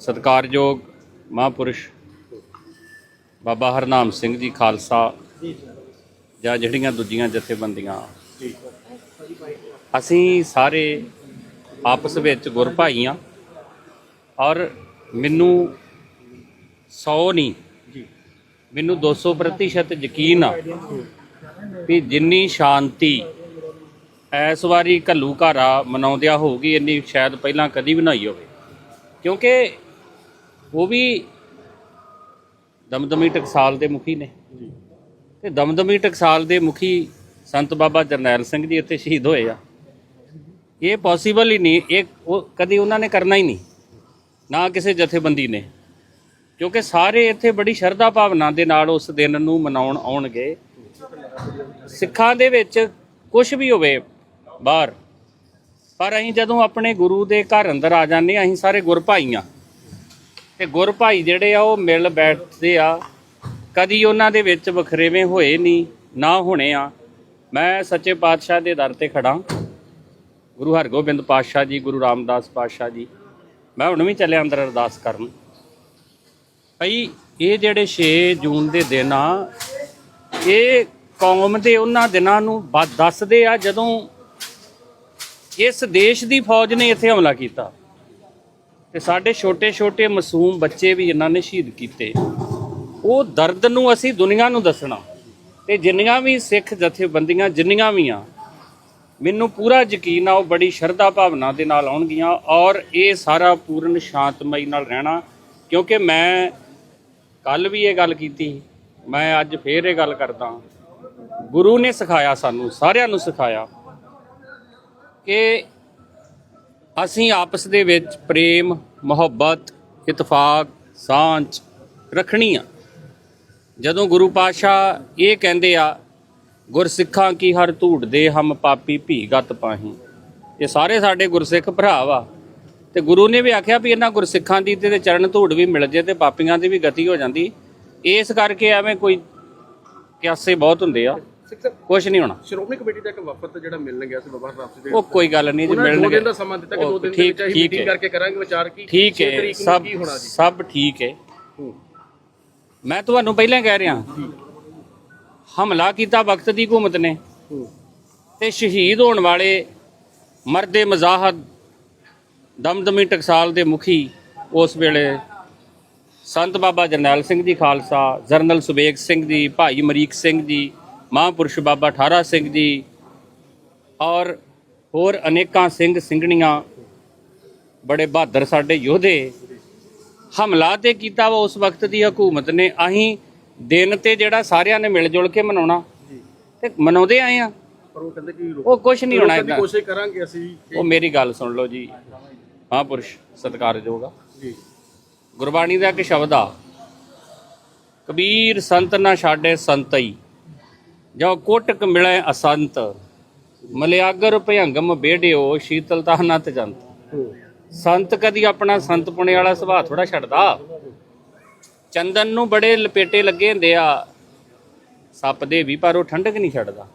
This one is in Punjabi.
ਸਤਿਕਾਰਯੋਗ ਮਹਾਂਪੁਰਸ਼ ਬਾਬਾ ਹਰਨਾਮ ਸਿੰਘ ਜੀ ਖਾਲਸਾ। ਜਾਂ ਜਿਹੜੀਆਂ ਦੂਜੀਆਂ ਜਥੇਬੰਦੀਆਂ। ਅਸੀਂ ਸਾਰੇ ਆਪਸ ਵਿੱਚ ਗੁਰ ਭਾਈ ਹਾਂ ਔਰ ਮੈਨੂੰ 100 ਨਹੀਂ ਮੈਨੂੰ 200% ਯਕੀਨ ਆ ਵੀ ਜਿੰਨੀ ਸ਼ਾਂਤੀ ਇਸ ਵਾਰੀ ਘੱਲੂ ਘਾਰਾ ਮਨਾਉਂਦਿਆ ਹੋਊਗੀ, ਇੰਨੀ ਸ਼ਾਇਦ ਪਹਿਲਾਂ ਕਦੀ ਵੀ ਨਹੀਂ ਹੋਵੇ। ਕਿਉਂਕਿ ਉਹ ਵੀ ਦਮਦਮੀ ਟਕਸਾਲ ਦੇ ਮੁਖੀ ਨੇ। ਤੇ ਦਮਦਮੀ ਟਕਸਾਲ ਦੇ ਮੁਖੀ ਸੰਤ ਬਾਬਾ ਜਰਨੈਲ ਸਿੰਘ ਜੀ ਇੱਥੇ ਸ਼ਹੀਦ ਹੋਏ ਆ। ਇਹ ਪੋਸੀਬਲ ਹੀ ਨਹੀਂ ਇਹ ਉਹ ਕਦੀ ਉਹਨਾਂ ਨੇ ਕਰਨਾ ਹੀ ਨਹੀਂ ਨਾ ਕਿਸੇ ਜਥੇਬੰਦੀ ਨੇ। ਕਿਉਂਕਿ ਸਾਰੇ ਇੱਥੇ ਬੜੀ ਸ਼ਰਧਾ ਭਾਵਨਾ ਦੇ ਨਾਲ ਉਸ ਦਿਨ ਨੂੰ ਮਨਾਉਣ ਆਉਣਗੇ। ਸਿੱਖਾਂ ਦੇ ਵਿੱਚ ਕੁਝ ਵੀ ਹੋਵੇ ਬਾਹਰ ਪਰ ਅਸੀਂ ਜਦੋਂ ਆਪਣੇ ਗੁਰੂ ਦੇ ਘਰ ਅੰਦਰ ਆ ਜਾਂਦੇ ਹਾਂ, ਅਸੀਂ ਸਾਰੇ ਗੁਰਭਾਈ ਆ ਤੇ ਗੁਰ ਜਿਹੜੇ ਆ, ਉਹ ਮਿਲ ਬੈਠਦੇ ਆ। ਕਦੀ ਉਹਨਾਂ ਦੇ ਵਿੱਚ ਵਖਰੇਵੇਂ ਹੋਏ ਨਹੀਂ, ਨਾ ਹੋਣੇ ਆ। ਮੈਂ ਸੱਚੇ ਪਾਤਸ਼ਾਹ ਦੇ ਦਰ ਤੇ ਖੜਾ ਗੁਰੂ ਹਰਗੋਬਿੰਦ ਪਾਤਸ਼ਾਹ ਜੀ, ਗੁਰੂ ਰਾਮਦਾਸ ਪਾਤਸ਼ਾਹ ਜੀ। ਮੈਂ ਹੁਣ ਵੀ ਚੱਲਿਆ ਅੰਦਰ ਅਰਦਾਸ ਕਰਨ। ਭਈ, ਇਹ ਜਿਹੜੇ 6 ਜੂਨ ਦੇ ਦਿਨ ਆ, ਇਹ ਕੌਮ ਦੇ ਉਹਨਾਂ ਦਿਨਾਂ ਨੂੰ ਬ- ਦੱਸਦੇ ਆ ਜਦੋਂ ਇਸ ਦੇਸ਼ ਦੀ ਫੌਜ ਨੇ ਇੱਥੇ ਹਮਲਾ ਕੀਤਾ। ਤੇ ਸਾਡੇ ਛੋਟੇ-ਛੋਟੇ ਮਾਸੂਮ ਬੱਚੇ ਵੀ ਇਹਨਾਂ ਨੇ ਸ਼ਹੀਦ ਕੀਤੇ। ਉਹ ਦਰਦ ਨੂੰ ਅਸੀਂ ਦੁਨੀਆ ਨੂੰ ਦੱਸਣਾ। ਤੇ ਜਿੰਨੀਆਂ ਵੀ ਸਿੱਖ ਜਥੇਬੰਦੀਆਂ, ਜਿੰਨੀਆਂ ਵੀ ਆ, ਮੈਨੂੰ ਪੂਰਾ ਯਕੀਨ ਆ, ਉਹ ਬੜੀ ਸ਼ਰਧਾ ਭਾਵਨਾ ਦੇ ਨਾਲ ਆਉਣਗੀਆਂ ਔਰ ਇਹ ਸਾਰਾ ਪੂਰਨ ਸ਼ਾਂਤਮਈ ਨਾਲ ਰਹਿਣਾ। ਕਿਉਂਕਿ ਮੈਂ ਕੱਲ ਵੀ ਇਹ ਗੱਲ ਕੀਤੀ, ਮੈਂ ਅੱਜ ਫੇਰ ਇਹ ਗੱਲ ਕਰਦਾ। ਗੁਰੂ ਨੇ ਸਿਖਾਇਆ ਸਾਨੂੰ, ਸਾਰਿਆਂ ਨੂੰ ਸਿਖਾਇਆ। ਕਿ ਅਸੀਂ ਆਪਸ ਦੇ ਵਿੱਚ ਪ੍ਰੇਮ, ਮੁਹੱਬਤ, ਇਤਫਾਕ, ਸਾਂਝ ਰੱਖਣੀ ਆ। ਜਦੋਂ ਗੁਰੂ ਪਾਤਸ਼ਾਹ ਇਹ ਕਹਿੰਦੇ ਆ, ਗੁਰਸਿੱਖਾਂ ਕੀ ਹਰ ਧੂੜ ਦੇ ਹਮ ਪਾਪੀ ਭੀਗਤ ਪਾਹੀ। ਇਹ ਸਾਰੇ ਸਾਡੇ ਗੁਰਸਿੱਖ ਭਰਾ ਵਾ। ਤੇ ਗੁਰੂ ਨੇ ਵੀ ਆਖਿਆ ਵੀ ਇਹਨਾਂ ਗੁਰਸਿੱਖਾਂ ਦੀ ਤੇ ਚਰਨ ਧੂੜ ਵੀ ਮਿਲ ਜੇ ਤੇ ਪਾਪੀਆਂ ਦੀ ਵੀ ਗਤੀ ਹੋ ਜਾਂਦੀ। ਇਸ ਕਰਕੇ ਐਵੇਂ ਕੋਈ ਕਿਆਸੇ ਬਹੁਤ ਹੁੰਦੇ ਆ। ਸਿੱਖ ਸਾਹਿਬ ਕੁਝ ਨਹੀਂ ਹੋਣਾ ਸ਼੍ਰੋਮਣੀ ਕਮੇਟੀ ਦਾ ਇੱਕ ਵਫਦ ਜਿਹੜਾ ਮਿਲਣ ਗਿਆ ਸੀ ਬਾਬਾ ਹਰਨਾਮ ਸਿੰਘ ਦੇ ਉਹ ਕੋਈ ਗੱਲ ਨਹੀਂ ਜੀ ਉਹਨਾਂ ਨੇ ਦੋ ਮਿਲਣਗੇ ਦਿਨ ਦਾ ਸਮਾਂ ਦਿੱਤਾ ਕਿ ਦੋ ਦਿਨ ਦੇ ਠੀਕ- ਵਿੱਚ ਅਸੀਂ ਠੀਕ ਮੀਟਿੰਗ ਹੈ। ਕਰਕੇ ਕਰਾਂਗੇ ਵਿਚਾਰ ਕੀ ਠੀਕ ਛੇ ਹੈ ਤਰੀਕ ਨੂੰ ਸਭ ਕੀ ਹੋਣਾ ਜੀ ਸਭ ਠੀਕ ਹੈ ਹੂੰ। ਮੈਂ ਤੁਹਾਨੂੰ ਪਹਿਲਾਂ ਕਹਿ ਰਿਹਾ ਹਮਲਾ ਕੀਤਾ ਵਕਤ ਦੀ ਹਕੂਮਤ ਨੇ ਹੂੰ। ਤੇ ਸ਼ਹੀਦ ਹੋਣ ਵਾਲੇ ਮਰਦੇ ਮਜ਼ਾਹਦ ਦਮਦਮੀ ਟਕਸਾਲ ਦੇ ਮੁਖੀ ਉਸ ਵੇਲੇ ਸੰਤ ਬਾਬਾ ਜਰਨੈਲ ਸਿੰਘ ਜੀ ਖਾਲਸਾ ਜਰਨਲ ਸੁਬੇਗ ਸਿੰਘ ਜੀ ਭਾਈ ਮਰੀਕ ਸਿੰਘ ਜੀ ਮਹਾਂਪੁਰਸ਼ ਬਾਬਾ ਠਾਰਾ ਸਿੰਘ ਜੀ ਔਰ ਹੋਰ ਅਨੇਕਾਂ ਸਿੰਘ ਸਿੰਘਣੀਆਂ ਬੜੇ ਬਹਾਦਰ ਸਾਡੇ ਯੋਧੇ ਹਮਲਾ ਤੇ ਕੀਤਾ ਵਾ ਉਸ ਵਕਤ ਦੀ ਹਕੂਮਤ ਨੇ। ਅਸੀਂ ਦਿਨ ਤੇ ਜਿਹੜਾ ਸਾਰਿਆਂ ਨੇ ਮਿਲ ਜੁਲ ਕੇ ਮਨਾਉਣਾ ਤੇ ਮਨਾਉਂਦੇ ਆਏ ਆ। ਪਰ ਉਹ ਕਹਿੰਦੇ ਕਿ ਉਹ ਕੁਝ ਨਹੀਂ ਹੋਣਾ ਰੋਕਣ ਦੀ ਇਦਾਂ। ਕੋਸ਼ਿਸ਼ ਕਰਾਂਗੇ ਅਸੀਂ ਉਹ ਮੇਰੀ ਗੱਲ ਸੁਣ ਲਓ ਜੀ। ਮਹਾਂਪੁਰਸ਼ ਸਤਿਕਾਰਯੋਗ ਆ। ਜੀ। ਗੁਰਬਾਣੀ ਦਾ ਇੱਕ ਸ਼ਬਦ ਆ ਕਬੀਰ ਸੰਤ ਨਾ ਛਾੜੇ ਸੰਤਈ। ਜੋ ਕੋਟਕ ਮਿਲੇ ਅਸੰਤ ਮਲਿਆਗਰ ਭਯੰਗਮ ਬੇੜਿਓ ਸ਼ੀਤਲਤਾ ਨਾ ਤਜੰਤ ਹੂੰ। ਸੰਤ ਕਦੀ ਆਪਣਾ ਸੰਤ ਪੁਣੇ ਵਾਲਾ ਸੁਭਾਅ ਥੋੜਾ ਛੱਡਦਾ। ਚੰਦਨ ਨੂੰ ਬੜੇ ਲਪੇਟੇ ਲੱਗੇ ਹੁੰਦੇ ਆ। ਸੱਪ ਦੇ ਵੀ ਪਰ ਉਹ ਠੰਡਕ ਨਹੀਂ ਛੱਡਦਾ।